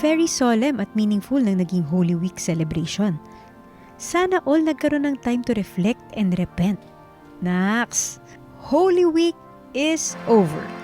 Very solemn at meaningful ng naging Holy Week celebration. Sana all nagkaroon ng time to reflect and repent. Nax, Holy Week is over.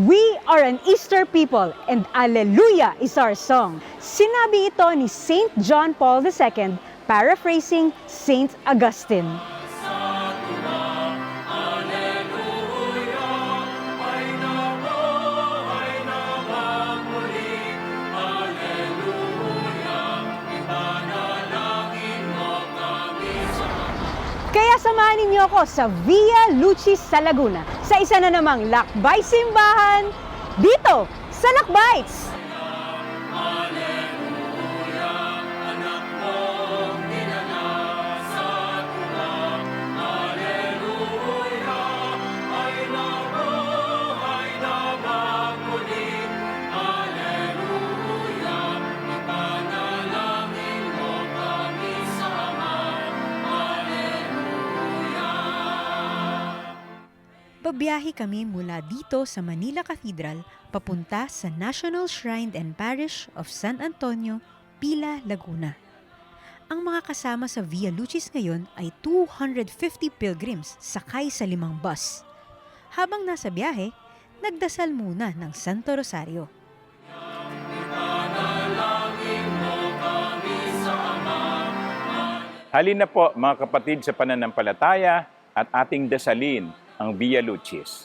We are an Easter people and Alleluia is our song. Sinabi ito ni Saint John Paul II, paraphrasing Saint Augustine. Ninyo ako sa Via Lucis sa Laguna sa isa na namang lakbay simbahan dito sa Lakbites! Babiyahe kami mula dito sa Manila Cathedral papunta sa National Shrine and Parish of San Antonio, Pila, Laguna. Ang mga kasama sa Via Lucis ngayon ay 250 pilgrims sakay sa limang bus. Habang nasa biyahe, nagdasal muna ng Santo Rosario. Halina po mga kapatid sa pananampalataya at ating dasalin ang Via Lucis.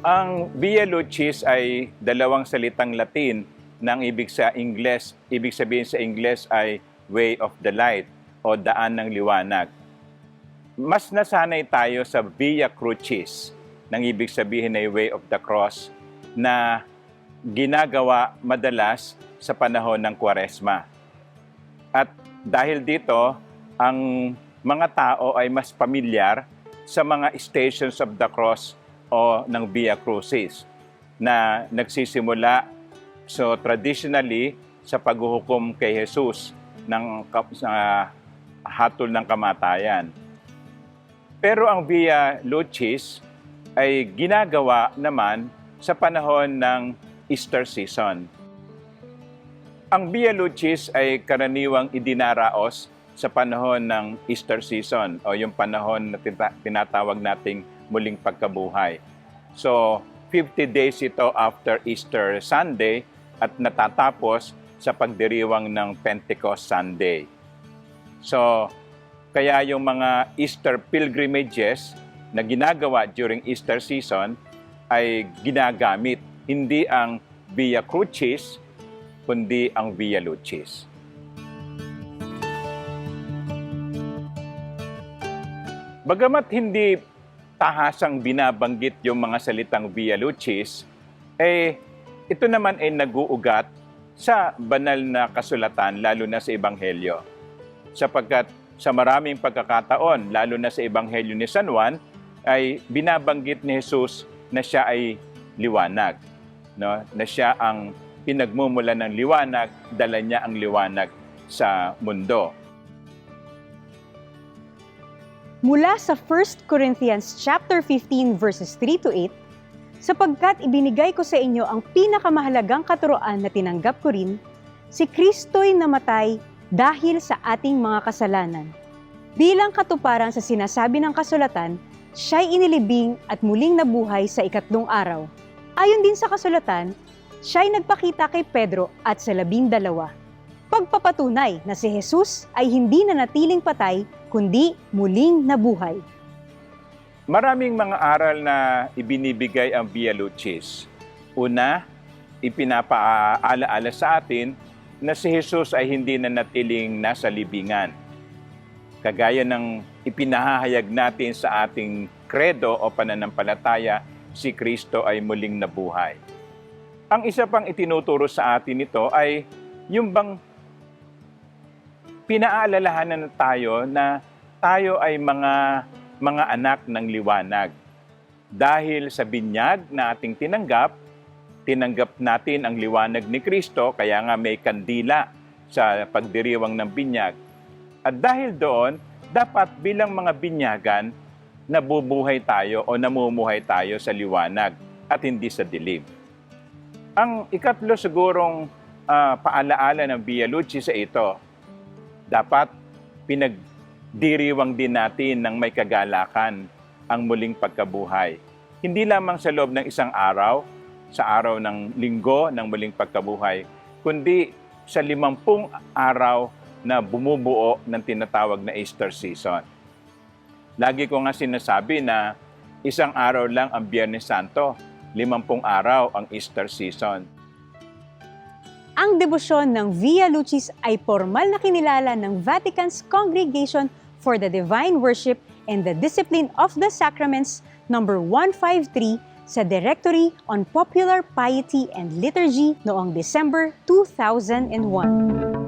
Ang Via Lucis ay dalawang salitang Latin nang ibig sa Ingles, ibig sabihin sa Ingles ay way of the light o daan ng liwanag. Mas nasanay tayo sa Via Crucis, nang ibig sabihin ay way of the cross na ginagawa madalas sa panahon ng Kwaresma. At dahil dito, ang mga tao ay mas pamilyar sa mga stations of the cross o ng Via Crucis na nagsisimula so traditionally sa paghuhukom kay Jesus ng sa hatol ng kamatayan. Pero ang Via Lucis ay ginagawa naman sa panahon ng Easter season. Ang Via Lucis ay karaniwang idinaraos sa panahon ng Easter season o yung panahon na tina- tinatawag nating muling pagkabuhay. So, 50 days ito after Easter Sunday at natatapos sa pagdiriwang ng Pentecost Sunday. So, kaya yung mga Easter pilgrimages na ginagawa during Easter season ay ginagamit hindi ang Via Crucis, kundi ang Via Lucis. Bagamat hindi tahasang binabanggit yung mga salitang Via Lucis, eh ito naman ay naguugat sa banal na kasulatan, lalo na sa Ebanghelyo. Sapagkat sa maraming pagkakataon, lalo na sa Ebanghelyo ni San Juan, ay binabanggit ni Jesus na siya ay liwanag. No? Na siya ang pinagmumula ng liwanag, dala niya ang liwanag sa mundo. Mula sa 1 Corinthians chapter 15 verses 3 to 8, Sapagkat ibinigay ko sa inyo ang pinakamahalagang katuroan na tinanggap ko rin, si Kristo'y namatay dahil sa ating mga kasalanan. Bilang katuparan sa sinasabi ng kasulatan, siya'y inilibing at muling nabuhay sa ikatlong araw. Ayon din sa kasulatan, siya'y nagpakita kay Pedro at sa labing dalawa. Pagpapatunay na si Jesus ay hindi na natiling patay, kundi muling nabuhay. Maraming mga aral na ibinibigay ang Via Lucis. Una, ipinapaalaala sa atin na si Jesus ay hindi na natiling nasa libingan. Kagaya ng ipinahahayag natin sa ating kredo o pananampalataya, si Kristo ay muling nabuhay. Ang isa pang itinuturo sa atin ito ay yung bang pinaalalahanan na tayo na tayo ay mga mga anak ng liwanag. Dahil sa binyag na ating tinanggap, tinanggap natin ang liwanag ni Kristo, kaya nga may kandila sa pagdiriwang ng binyag. At dahil doon, dapat bilang mga binyagan, nabubuhay tayo o namumuhay tayo sa liwanag at hindi sa dilim. Ang ikatlo sigurong ah, paalaala ng Via Lucis sa ito, dapat pinagdiriwang din natin ng may kagalakan ang muling pagkabuhay. Hindi lamang sa loob ng isang araw, sa araw ng linggo ng muling pagkabuhay, kundi sa limampung araw na bumubuo ng tinatawag na Easter season. Lagi ko nga sinasabi na isang araw lang ang Biyernes Santo, limampung araw ang Easter season. Ang debosyon ng Via Lucis ay formal na kinilala ng Vatican's Congregation for the Divine Worship and the Discipline of the Sacraments number 153 sa Directory on Popular Piety and Liturgy noong December 2001.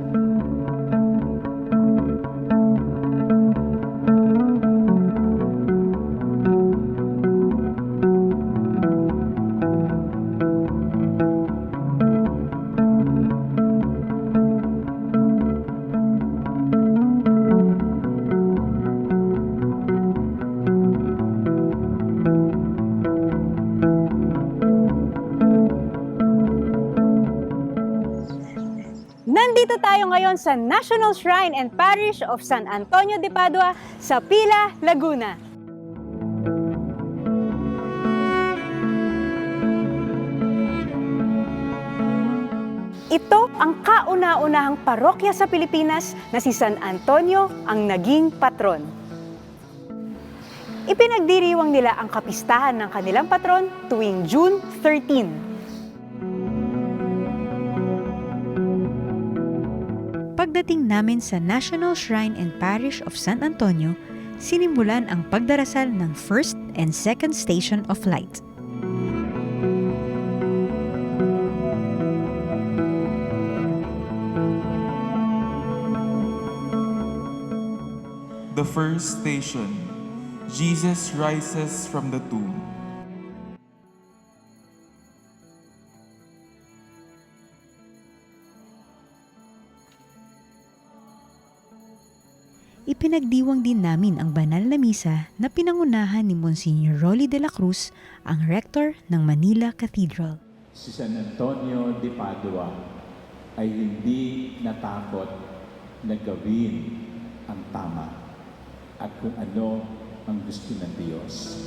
Ngayon sa National Shrine and Parish of San Antonio de Padua sa Pila, Laguna. Ito ang kauna-unahang parokya sa Pilipinas na si San Antonio ang naging patron. Ipinagdiriwang nila ang kapistahan ng kanilang patron tuwing June 13. Pagdating namin sa National Shrine and Parish of San Antonio, sinimulan ang pagdarasal ng First and Second Station of Light. The first station Jesus rises from the tomb. Ipinagdiwang din namin ang banal na misa na pinangunahan ni Monsignor Rolly de la Cruz, ang rector ng Manila Cathedral. si San Antonio de Padua ay hindi natakot na gawin ang tama at kung ano ang gusto ng Diyos.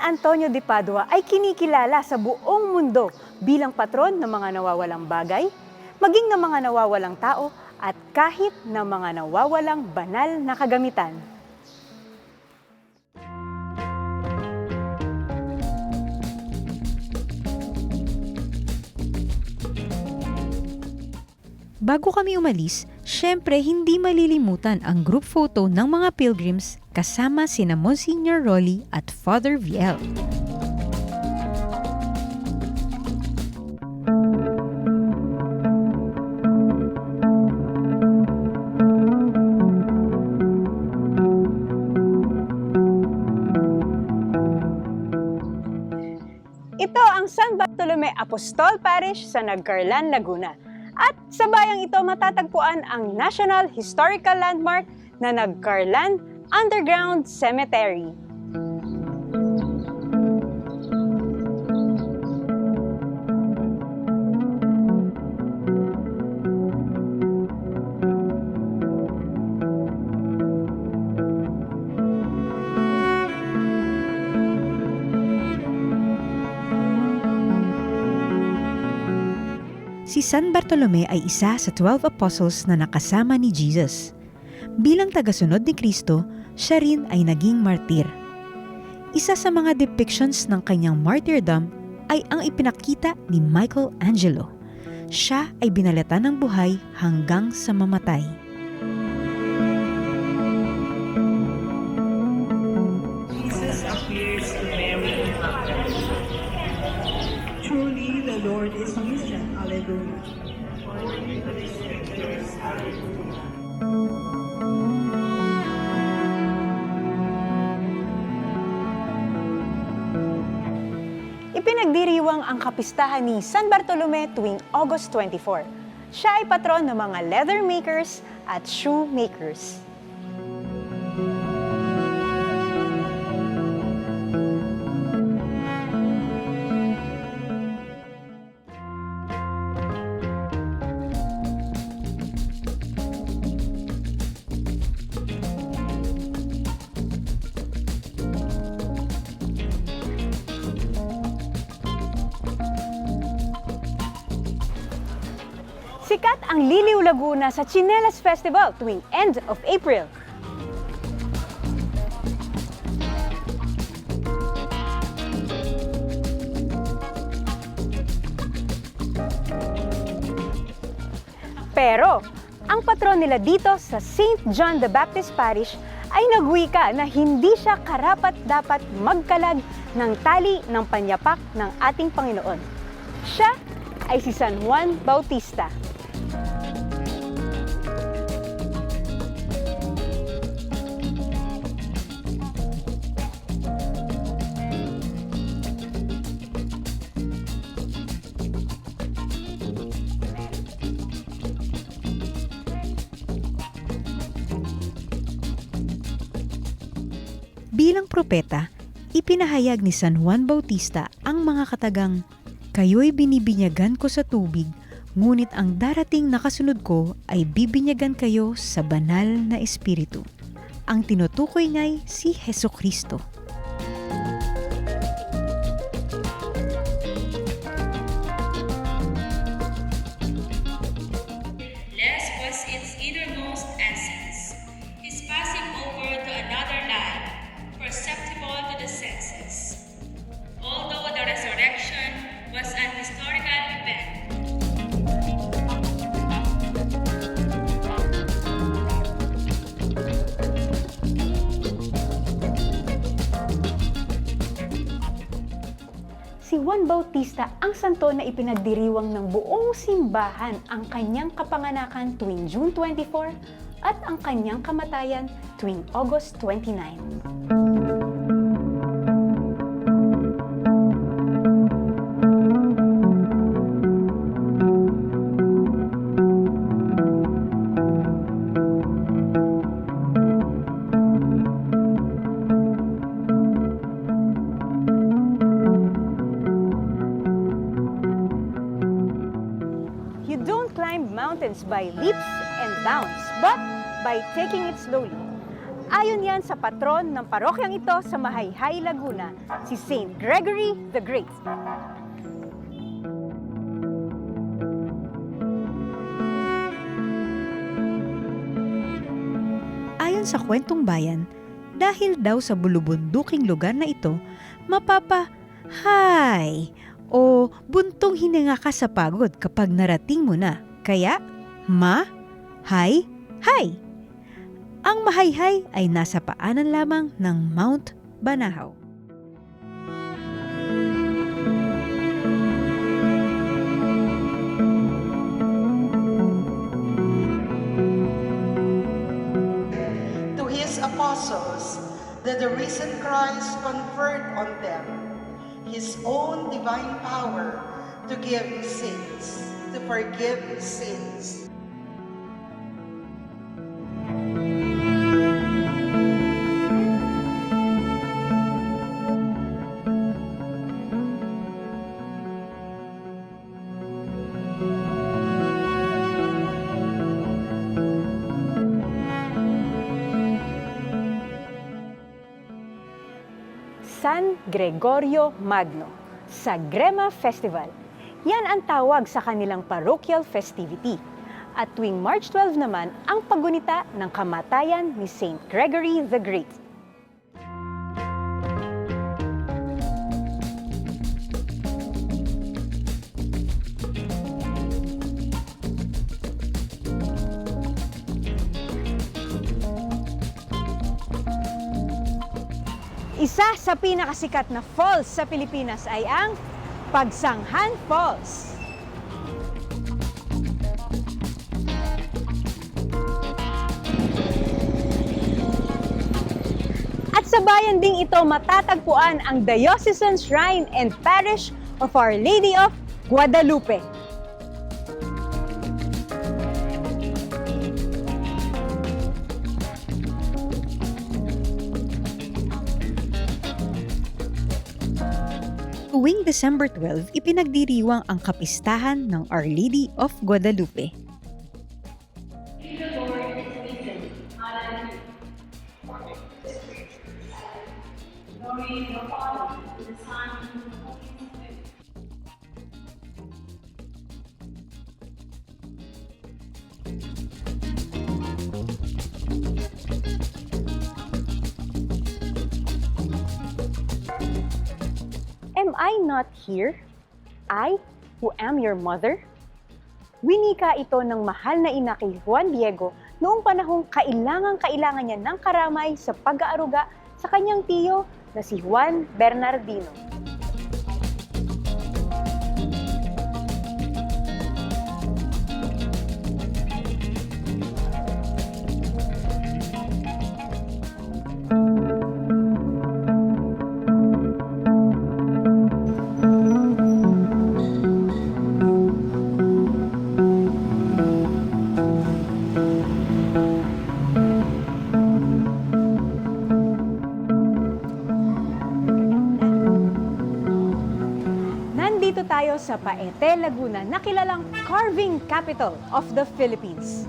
Antonio de Padua ay kinikilala sa buong mundo bilang patron ng mga nawawalang bagay, maging ng mga nawawalang tao at kahit ng mga nawawalang banal na kagamitan. Bago kami umalis, syempre hindi malilimutan ang group photo ng mga pilgrims kasama sina Monsignor Rolly at Father VL. Ito ang San Bartolome Apostol Parish sa Nagcarlan, Laguna. At sa bayang ito matatagpuan ang National Historical Landmark na Nagcarlan Underground Cemetery. Si San Bartolome ay isa sa 12 apostles na nakasama ni Jesus. Bilang tagasunod ni Kristo, siya rin ay naging martir. Isa sa mga depictions ng kanyang martyrdom ay ang ipinakita ni Michelangelo. Siya ay binalata ng buhay hanggang sa mamatay. Ipinagdiriwang ang kapistahan ni San Bartolome tuwing August 24. Siya ay patron ng mga leather makers at shoe makers. Laguna sa Chinelas Festival tuwing end of April. Pero, ang patron nila dito sa St. John the Baptist Parish ay nagwika na hindi siya karapat dapat magkalag ng tali ng panyapak ng ating Panginoon. Siya ay si San Juan Bautista. Propeta, ipinahayag ni San Juan Bautista ang mga katagang, Kayo'y binibinyagan ko sa tubig, ngunit ang darating na kasunod ko ay bibinyagan kayo sa banal na espiritu. Ang tinutukoy nga'y si Heso Kristo. Juan Bautista ang santo na ipinagdiriwang ng buong simbahan ang kanyang kapanganakan tuwing June 24 at ang kanyang kamatayan tuwing August 29. Leaps and bounds, but by taking it slowly. Ayon yan sa patron ng parokyang ito sa Mahayhay, Laguna, si Saint Gregory the Great. Ayon sa kwentong bayan, dahil daw sa bulubunduking lugar na ito, mapapa hay o buntong hininga ka sa pagod kapag narating mo na. Kaya, ma, hay, hay. Ang mahayhay ay nasa paanan lamang ng Mount Banahaw. to his apostles that the risen Christ conferred on them. his own divine power to give sins, to forgive sins. Gregorio Magno sa Grema Festival. Yan ang tawag sa kanilang parochial festivity. At tuwing March 12 naman ang paggunita ng kamatayan ni Saint Gregory the Great. Sa pinakasikat na falls sa Pilipinas ay ang Pagsanghan Falls. At sa bayan ding ito matatagpuan ang Diocesan Shrine and Parish of Our Lady of Guadalupe. Tuwing December 12, ipinagdiriwang ang kapistahan ng Our Lady of Guadalupe. Here? I, who am your mother? Winika ito ng mahal na ina kay Juan Diego noong panahong kailangang-kailangan niya ng karamay sa pag-aaruga sa kanyang tiyo na si Juan Bernardino. Paete, Laguna, na kilalang carving capital of the Philippines.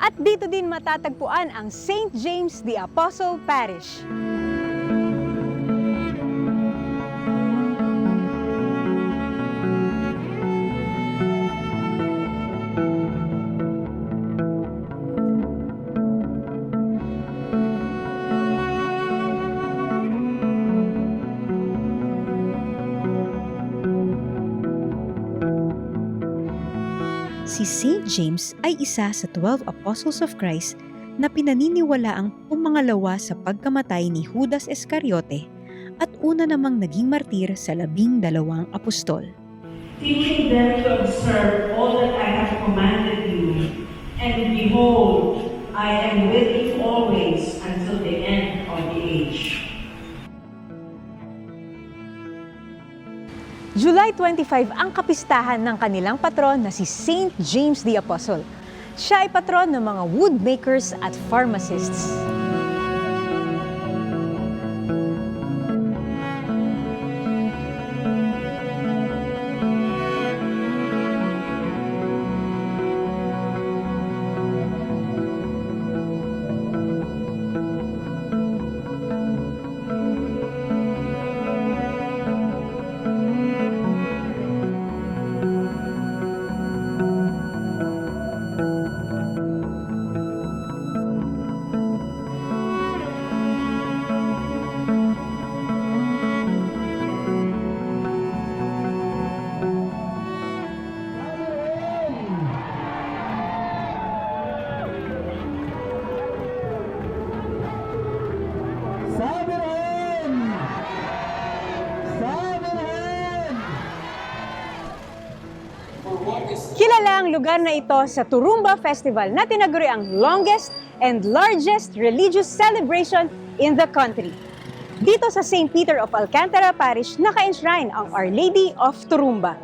At dito din matatagpuan ang St. James the Apostle Parish. James ay isa sa 12 Apostles of Christ na pinaniniwalaang pumangalawa sa pagkamatay ni Judas Iscariote at una namang naging martir sa labing dalawang apostol. Teaching them to observe all that I have commanded you. And behold, I am with you always July 25 ang kapistahan ng kanilang patron na si St. James the Apostle. Siya ay patron ng mga woodmakers at pharmacists. Kilala ang lugar na ito sa Turumba Festival na tinaguri ang longest and largest religious celebration in the country. Dito sa St. Peter of Alcantara Parish, naka-enshrine ang Our Lady of Turumba.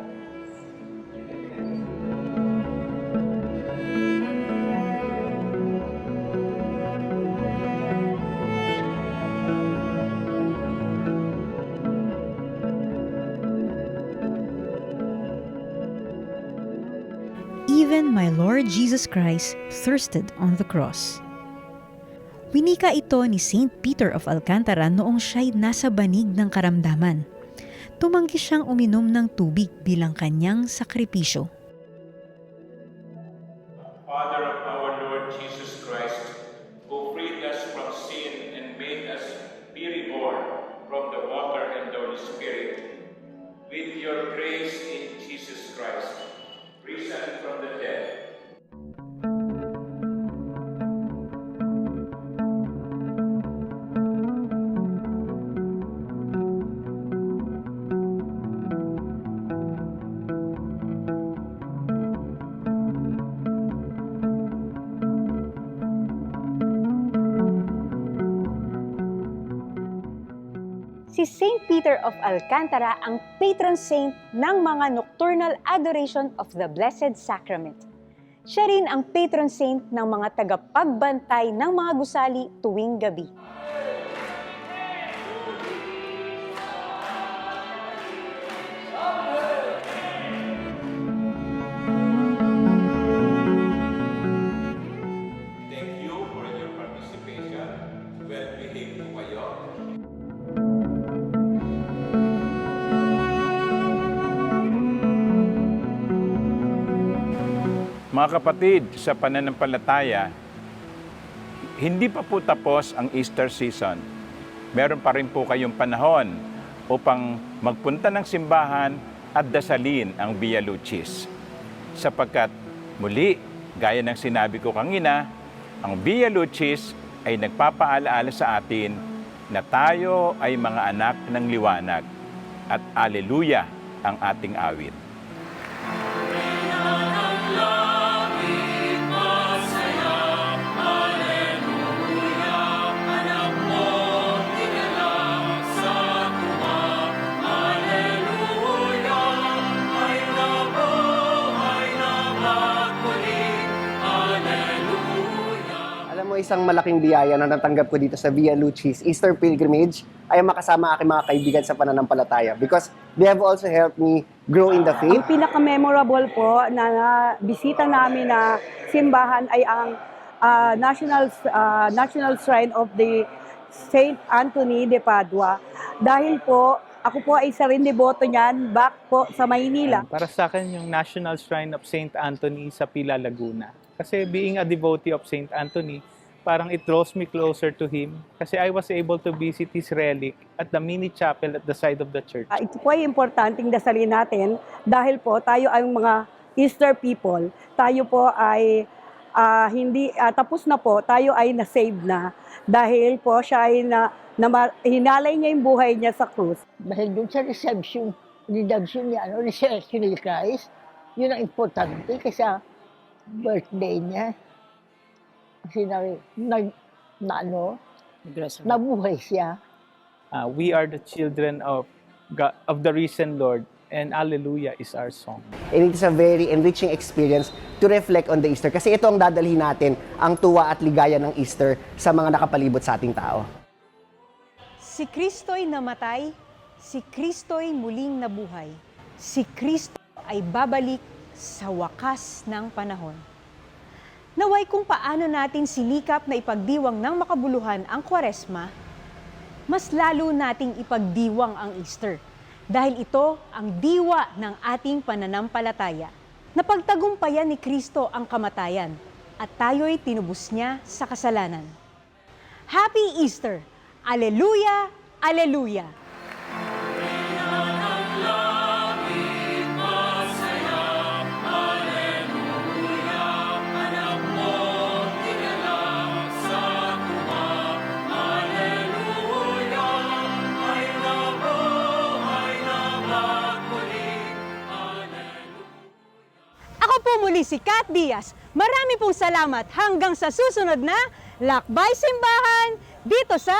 Lord Jesus Christ thirsted on the cross. Winika ito ni St. Peter of Alcantara noong siya'y nasa banig ng karamdaman. Tumanggi siyang uminom ng tubig bilang kanyang sakripisyo. Alcantara ang patron saint ng mga nocturnal adoration of the Blessed Sacrament. Siya rin ang patron saint ng mga tagapagbantay ng mga gusali tuwing gabi. Mga kapatid, sa pananampalataya, hindi pa po tapos ang Easter season. Meron pa rin po kayong panahon upang magpunta ng simbahan at dasalin ang Via Lucis. Sapagkat muli, gaya ng sinabi ko kanina, ang Via Lucis ay nagpapaalaala sa atin na tayo ay mga anak ng liwanag at aleluya ang ating awit. Isang malaking biyaya na natanggap ko dito sa Via Lucis Easter Pilgrimage ay makasama aking mga kaibigan sa pananampalataya because they have also helped me grow in the faith. Ang pinaka-memorable po na, na bisita namin na simbahan ay ang ah, National ah, National Shrine of the Saint Anthony de Padua. Dahil po ako po ay isa rin deboto niyan back po sa Maynila. Para sa akin, yung National Shrine of St. Anthony sa Pila, Laguna. Kasi being a devotee of St. Anthony, parang it draws me closer to him. Kasi I was able to visit his relic at the mini chapel at the side of the church. Ah, ito po ay importanteng dasalin natin dahil po tayo ay mga Easter people. Tayo po ay ah, hindi ah, tapos na po, tayo ay na-save na dahil po siya ay na, na hinalay niya yung buhay niya sa krus. dahil doon sa reception, redemption niya, ano, resurrection ni Christ, yun ang importante kasi sa birthday niya. Kasi na, na, na ano, nabuhay siya. Uh, we are the children of God, of the risen Lord, and Alleluia is our song. And it is a very enriching experience to reflect on the Easter kasi ito ang dadalhin natin, ang tuwa at ligaya ng Easter sa mga nakapalibot sa ating tao. Si Kristo'y namatay, si Kristo'y muling nabuhay. Si Kristo ay babalik sa wakas ng panahon. Naway kung paano natin sinikap na ipagdiwang ng makabuluhan ang kwaresma, mas lalo nating ipagdiwang ang Easter dahil ito ang diwa ng ating pananampalataya. Napagtagumpayan ni Kristo ang kamatayan at tayo'y tinubos niya sa kasalanan. Happy Easter! Aleluya! Aleluya! Si Kat Diaz. Marami pong salamat hanggang sa susunod na Lakbay Simbahan dito sa